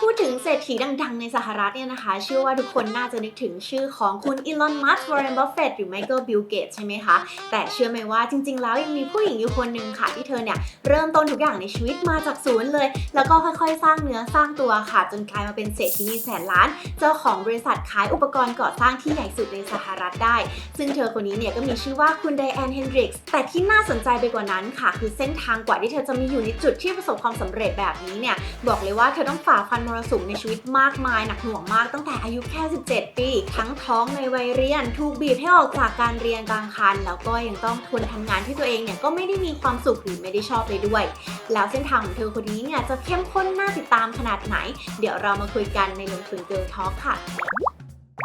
Bye. ถึงเศรษฐีดัง ๆ ในสหรัฐเนี่ยนะคะเชื่อว่าทุกคนน่าจะนึกถึงชื่อของคุณอีลอน มัสก์ วอร์เรน บัฟเฟตหรือไม่ก็บิล เกตใช่ไหมคะ แต่เชื่อไหมว่าจริง ๆ แล้วยังมีผู้หญิงอยู่คนหนึ่งค่ะ ที่เธอเนี่ยเริ่มต้นทุกอย่างในชีวิตมาจากศูนย์เลย แล้วก็ค่อยๆ สร้างเนื้อสร้างตัวค่ะ จนกลายมาเป็นเศรษฐีนีแสนล้าน เจ้าของบริษัทขายอุปกรณ์ก่อสร้างที่ใหญ่สุดในสหรัฐได้ ซึ่งเธอคนนี้เนี่ยก็มีชื่อว่าคุณไดแอน เฮนดริกส์ แต่ที่น่าสนใจไปกว่านั้นค่ะ คือเส้นทางกว่าที่เธอจะมีอยู่ในจุดที่ประสบความสำเร็จแบบนี้เนี่ยบอกเลยว่าเธอต้องฝ่าฟันมรสูงในชีวิตมากมายหนักหน่วงมากตั้งแต่อายุแค่ 17 ปี ทั้งท้องในวัยเรียน ถูกบีบให้ออกจากการเรียนกลางคัน แล้วก็ยังต้องทนทำงานที่ตัวเองเนี่ยก็ไม่ได้มีความสุขหรือไม่ได้ชอบเลยด้วย แล้วเส้นทางของเธอคนนี้เนี่ยจะเข้มข้นน่าติดตามขนาดไหน เดี๋ยวเรามาคุยกันในลงทุนเกิร์ลท็อกค่ะ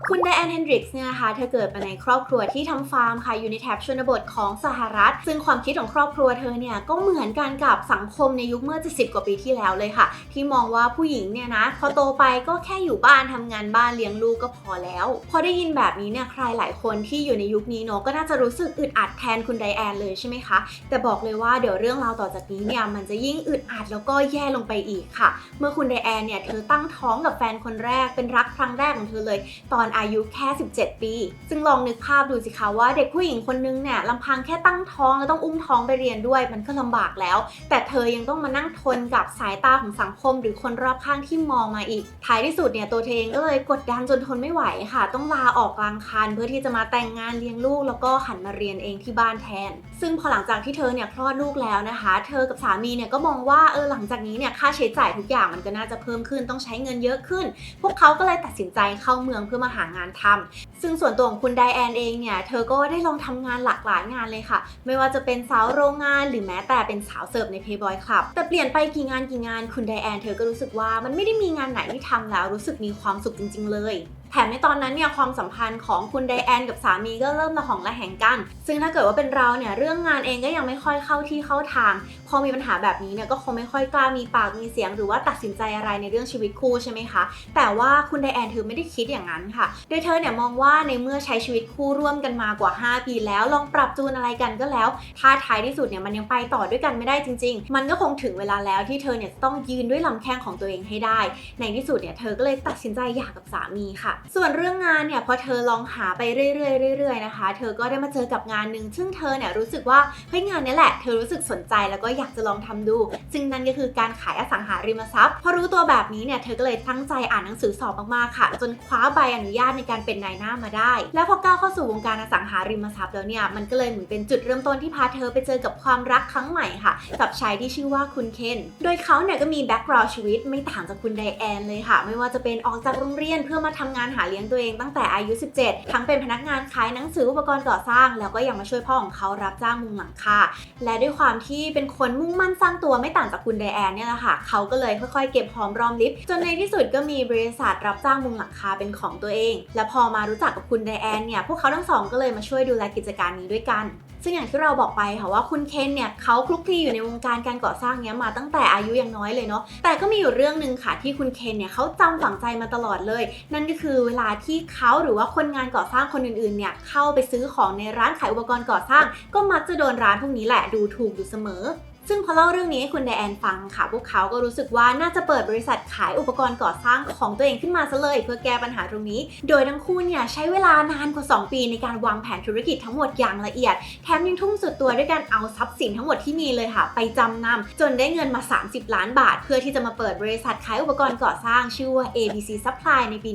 คุณไดแอนเฮนดริกส์เนี่ยนะคะเธอเกิดมาในครอบครัวที่ทำฟาร์มค่ะอยู่ในแถบชนบทของสหรัฐ ซึ่งความคิดของครอบครัวเธอเนี่ยก็เหมือนกันกับสังคมในยุคเมื่อ 70 กว่าปีที่แล้วเลยค่ะ ที่มองว่าผู้หญิงเนี่ยนะพอโตไปก็แค่อยู่บ้านทำงานบ้านเลี้ยงลูกก็พอแล้ว พอได้ยินแบบนี้เนี่ยใครหลายคนที่อยู่ในยุคนี้เนาะก็น่าจะรู้สึกอึดอัดแทนคุณไดแอนเลยใช่ไหมคะแต่บอกเลยว่าเดี๋ยวเรื่องราวต่อจากนี้เนี่ยมันจะยิ่งอึดอัดแล้วก็แย่ลงไปอีกค่ะ เมื่อคุณไดแอนเนี่ยเธอตั้งท้องกับแฟนคนแรกเป็นรักครั้งแรกของเธอเลย ตอนอายุแค่ 17 ปี ซึ่งลองนึกภาพดูสิคะว่าเด็กผู้หญิงคนนึงเนี่ยลำพังแค่ตั้งท้องแล้วต้องอุ้มท้องไปเรียนด้วย มันก็ลำบากแล้ว แต่เธอยังต้องมานั่งทนกับสายตาของสังคม หรือคนรอบข้างที่มองมาอีก ท้ายที่สุดเนี่ยตัวเธอเองก็เลยกดดันจนทนไม่ไหวค่ะ ต้องลาออกกลางคันเพื่อที่จะมาแต่งงานเลี้ยงลูก แล้วก็หันมาเรียนเองที่บ้านแทน ซึ่งพอหลังจากที่เธอเนี่ยคลอดลูกแล้วนะคะ เธอกับสามีเนี่ยก็มองว่าเออหลังจากนี้เนี่ยค่าใช้จ่ายทุกอย่างมันก็น่าจะเพิ่มขึ้นต้องใช้เงินเยอะขึ้น พวกเขาก็เลยตัดสินใจเข้าเมืองเพื่อมาหางานทำซึ่งส่วนตัวของคุณไดแอนเองเนี่ยเธอก็ได้ลองทำงานหลากหลายงานเลยค่ะ ไม่ว่าจะเป็นสาวโรงงานหรือแม้แต่เป็นสาวเสิร์ฟใน Playboy Club แต่เปลี่ยนไปกี่งานกี่งานคุณไดแอนเธอก็รู้สึกว่ามันไม่ได้มีงานไหนที่ทำแล้วรู้สึกมีความสุขจริง ๆ เลย ถมในตอนนั้นเนี่ยความสัมพันธ์ของคุณไดแอนกับสามีก็เริ่มระหองระแหงกัน ซึ่งถ้าเกิดว่าเป็นเราเนี่ยเรื่องงานเองก็ยังไม่ค่อยเข้าที่เข้าทาง พอมีปัญหาแบบนี้เนี่ยก็คงไม่ค่อยกล้ามีปากมีเสียง หรือว่าตัดสินใจอะไรในเรื่องชีวิตคู่ใช่ไหมคะ แต่ว่าคุณไดแอนเธอไม่ได้คิดอย่างนั้นค่ะโดยเธอเนี่ยมองว่าในเมื่อใช้ชีวิตคู่ร่วมกันมากว่า 5 ปีแล้วลองปรับจูนอะไรกันก็แล้ว ถ้าท้ายที่สุดเนี่ยมันยังไปต่อด้วยกันไม่ได้จริง ๆ มันก็คงถึงเวลาแล้วที่เธอเนี่ยจะต้องยืนด้วยลำแข้งของตัวเองให้ได้ ในที่สุดเนี่ยเธอก็เลยตัดสินใจหย่ากับสามีค่ะส่วนเรื่องงานเนี่ยพอเธอลองหาไปเรื่อยๆเรื่อยๆนะคะ เธอก็ได้มาเจอกับงานหนึ่งซึ่งเธอเนี่ยรู้สึกว่าเฮ้ยงานนี้แหละ เธอรู้สึกสนใจแล้วก็อยากจะลองทำดู ซึ่งนั่นก็คือการขายอสังหาริมทรัพย์ พอรู้ตัวแบบนี้เนี่ยเธอก็เลยตั้งใจอ่านหนังสือสอบมากๆค่ะ จนคว้าใบอนุญาตในการเป็นนายหน้ามาได้ แล้วพอก้าวเข้าสู่วงการอสังหาริมทรัพย์แล้วเนี่ยมันก็เลยเหมือนเป็นจุดเริ่มต้นที่พาเธอไปเจอกับความรักครั้งใหม่ค่ะกับชายที่ชื่อว่าคุณเคน โดยเขาเนี่ยก็มีแบ็กกราวด์ชีวิตไม่ต่างจากคุณไดแอนเลยค่ะ ไม่ว่าจะเป็นออกจากโรงเรียนเพื่อมาทำงานหาเลี้ยงตัวเองตั้งแต่อายุ 17 ทั้งเป็นพนักงานขายหนังสืออุปกรณ์ก่อสร้าง แล้วก็ยังมาช่วยพ่อของเขารับจ้างมุงหลังคาและด้วยความที่เป็นคนมุ่งมั่นสร้างตัวไม่ต่างจากคุณไดแอนเนี่ยแหละค่ะ เขาก็เลยค่อยๆ เก็บหอมรอมริบจนในที่สุดก็มีบริษัทรับจ้างมุงหลังคาเป็นของตัวเอง และพอมารู้จักกับคุณไดแอนเนี่ยพวกเขาทั้งสองก็เลยมาช่วยดูแลกิจการนี้ด้วยกัน ซึ่งอย่างที่เราบอกไปค่ะว่าคุณเคนเนี่ยเขาคลุกคลีอยู่ในวงการการก่อสร้างเนี้ยมาตั้งแต่อายุยังน้อยเลยเนาะแต่ก็มีอยู่เรื่องหนึ่งค่ะที่คุณเคนเนี่ยเขาจำฝังใจมาตลอดเลย นั่นก็คือเวลาที่เขาหรือว่าคนงานก่อสร้างคนอื่นๆเนี่ยเข้าไปซื้อของในร้านขายอุปกรณ์ก่อสร้าง ก็มักจะโดนร้านพวกนี้แหละดูถูกอยู่เสมอ ซึ่งพอเล่าเรื่องนี้ให้คุณไดแอนฟังค่ะ พวกเขาก็รู้สึกว่าน่าจะเปิดบริษัทขายอุปกรณ์ก่อสร้างของตัวเองขึ้นมาซะเลย เพื่อแก้ปัญหาตรงนี้ โดยทั้งคู่เนี่ยใช้เวลานานกว่า 2 ปีในการวางแผนธุรกิจทั้งหมดอย่างละเอียด แถมยังทุ่มสุดตัวด้วยการเอาทรัพย์สินทั้งหมดที่มีเลยค่ะ ไปจำนำจนได้เงินมา 30 ล้านบาท เพื่อที่จะมาเปิดบริษัทขายอุปกรณ์ก่อสร้างชื่อว่า ABC Supply ในปี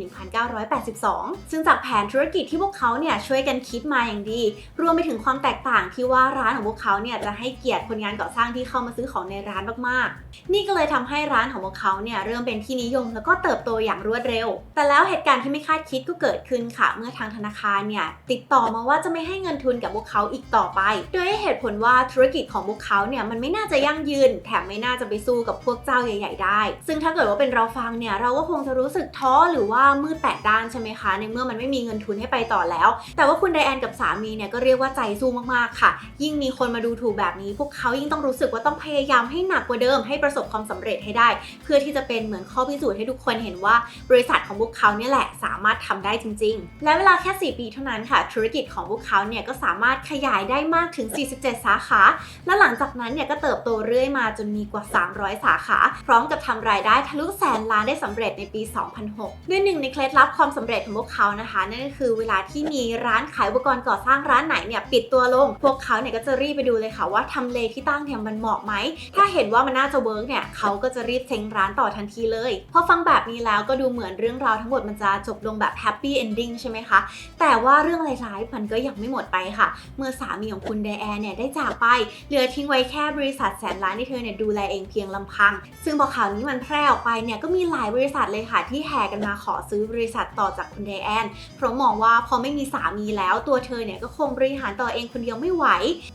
1982 ซึ่งจากแผนธุรกิจที่พวกเขาเนี่ยช่วยกันคิดมาอย่างดี รวมไปถึงความแตกต่างที่ว่าร้านของพวกเขาเนี่ยจะให้เกียรติคนงานก่อสร้างที่เข้ามาซื้อของในร้านมากๆ นี่ก็เลยทำให้ร้านของพวกเขาเนี่ยเริ่มเป็นที่นิยม แล้วก็เติบโตอย่างรวดเร็ว แต่แล้วเหตุการณ์ที่ไม่คาดคิดก็เกิดขึ้นค่ะ เมื่อทางธนาคารเนี่ยติดต่อมาว่าจะไม่ให้เงินทุนกับพวกเขาอีกต่อไป โดยให้เหตุผลว่าธุรกิจของพวกเขาเนี่ยมันไม่น่าจะยั่งยืน แถมไม่น่าจะไปสู้กับพวกเจ้าใหญ่ ๆ ได้ ซึ่งถ้าเกิดว่าเป็นเราฟังเนี่ยเราก็คงจะรู้สึกท้อหรือว่ามืดแปดด้านใช่ไหมคะ ในเมื่อมันไม่มีเงินทุนให้ไปต่อแล้ว แต่ว่าคุณไดแอนกับสามีเนี่ยก็เรียกว่าใจสู้มากๆค่ะ ยิ่งมีคนมาดูถูกแบบนี้ พวกเขายิ่งต้องรู้สึกกว่าต้องพยายามให้หนักกว่าเดิมให้ประสบความสำเร็จให้ได้ เพื่อที่จะเป็นเหมือนข้อพิสูจน์ให้ทุกคนเห็นว่าบริษัทของพวกเขาเนี่ยแหละสามารถทำได้จริง ๆ และเวลาแค่ 4 ปีเท่านั้นค่ะ ธุรกิจของพวกเขาเนี่ยก็สามารถขยายได้มากถึง 47 สาขา และหลังจากนั้นเนี่ยก็เติบโตเรื่อยมาจนมีกว่า 300 สาขา พร้อมกับทำรายได้ทะลุแสนล้านได้สำเร็จในปี 2006ด้วยหนึ่งในเคล็ดลับความสำเร็จของพวกเขานะคะ นั่นก็คือเวลาที่มีร้านขายอุปกรณ์ก่อสร้างร้านไหนเนี่ยปิดตัวลง พวกเขาเนี่ยก็จะรีบไปดูเลยค่ะว่าทำเลที่ตั้งเนี่ยมันเหมาะไหม ถ้าเห็นว่ามันน่าจะเวิร์กเนี่ยเขาก็จะรีบเซ็งร้านต่อทันทีเลยพอฟังแบบนี้แล้วก็ดูเหมือนเรื่องราวทั้งหมดมันจะจบลงแบบแฮปปี้เอนดิ้งใช่ไหมคะ แต่ว่าเรื่องร้ายๆมันก็ยังไม่หมดไปค่ะ เมื่อสามีของคุณไดแอนเนี่ยได้จากไป เหลือทิ้งไว้แค่บริษัทแสนล้านที่เธอเนี่ยดูแลเองเพียงลำพัง ซึ่งพอข่าวนี้มันแพร่ออกไปเนี่ยก็มีหลายบริษัทเลยค่ะที่แห่กันมาขอซื้อบริษัทต่อจากคุณไดแอนเพราะมองว่าพอไม่มีสามีแล้วตัวเธอเนี่ยก็คงบริหารต่อเองคนเดียวไม่ไหว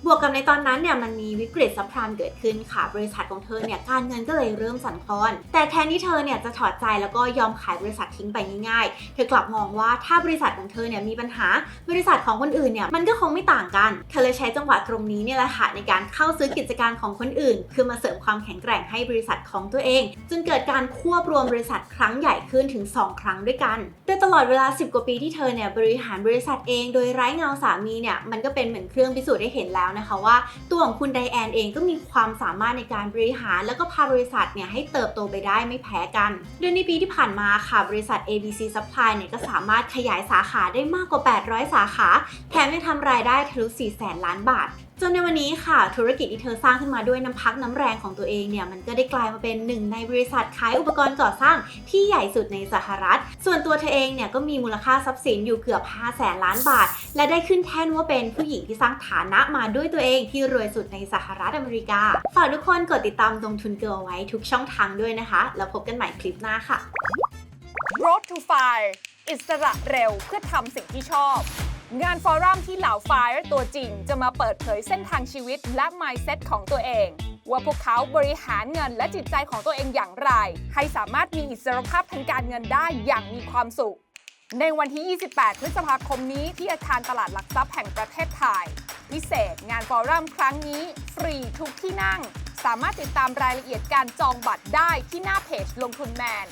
บวกกับในตอนนั้นเนี่ยมันมีวิกฤตซับพลามเกิดขึ้นค่ะ บริษัทของเธอเนี่ยการเงินก็เลยเริ่มสั่นคลอน แต่แทนที่เธอเนี่ยจะถอดใจแล้วก็ยอมขายบริษัททิ้งไปง่ายๆ เธอกลับมองว่าถ้าบริษัทของเธอเนี่ยมีปัญหา บริษัทของคนอื่นเนี่ยมันก็คงไม่ต่างกัน เธอเลยใช้จังหวะตรงนี้เนี่ยแหละค่ะในการเข้าซื้อกิจการของคนอื่น คือมาเสริมความแข็งแกร่งให้บริษัทของตัวเองจนเกิดการควบรวมบริษัทครั้งใหญ่ขึ้นถึง 2 ครั้งด้วยกันโดยตลอดเวลา 10 กว่าปีที่เธอเนี่ยบริหารบริษัทเอง โดยไร้เงาสามีเนี่ยมันก็เป็นเหมือนเครื่องพิสูจน์ให้เห็นแล้วนะคะว่า ตัวของคุณไดแอนเองก็มีความสามารถในการบริหาร แล้วก็พาบริษัทเนี่ยให้เติบโตไปได้ไม่แพ้กัน โดยในปีที่ผ่านมาค่ะบริษัท ABC Supply เนี่ยก็สามารถขยายสาขาได้มากกว่า 800 สาขา แถมยังทำรายได้ทะลุ4แสนล้านบาท จนในวันนี้ค่ะ ธุรกิจที่เธอสร้างขึ้นมาด้วยน้ำพักน้ำแรงของตัวเองเนี่ยมันก็ได้กลายมาเป็นหนึ่งในบริษัทขายอุปกรณ์ก่อสร้างที่ใหญ่สุดในสหรัฐ ส่วนตัวเธอเองเนี่ยก็มีมูลค่าทรัพย์สินอยู่เกือบ5แสนล้านบาท และได้ขึ้นแท่นว่าเป็นผู้หญิงที่สร้างฐานะมาด้วยตัวเองที่รวยสุดในสหรัฐอเมริกา ฝากทุกคนกดติดตามลงทุนเกิร์ลไว้ทุกช่องทางด้วยนะคะ แล้วพบกันใหม่คลิปหน้าค่ะ Road to Fire อิสระเร็วเพื่อทำสิ่งที่ชอบ งานฟอรัมที่เหล่า Fire ตัวจริงจะมาเปิดเผยเส้นทางชีวิตและ mindset ของตัวเอง ว่าพวกเขาบริหารเงินและจิตใจของตัวเองอย่างไร ให้สามารถมีอิสรภาพทางการเงินได้อย่างมีความสุข ในวันที่ 28 พฤษภาคมนี้ที่อาคารตลาดหลักทรัพย์แห่งประเทศไทย พิเศษงานฟอรัมครั้งนี้ ฟรีทุกที่นั่ง สามารถติดตามรายละเอียดการจองบัตรได้ที่หน้าเพจลงทุนแมน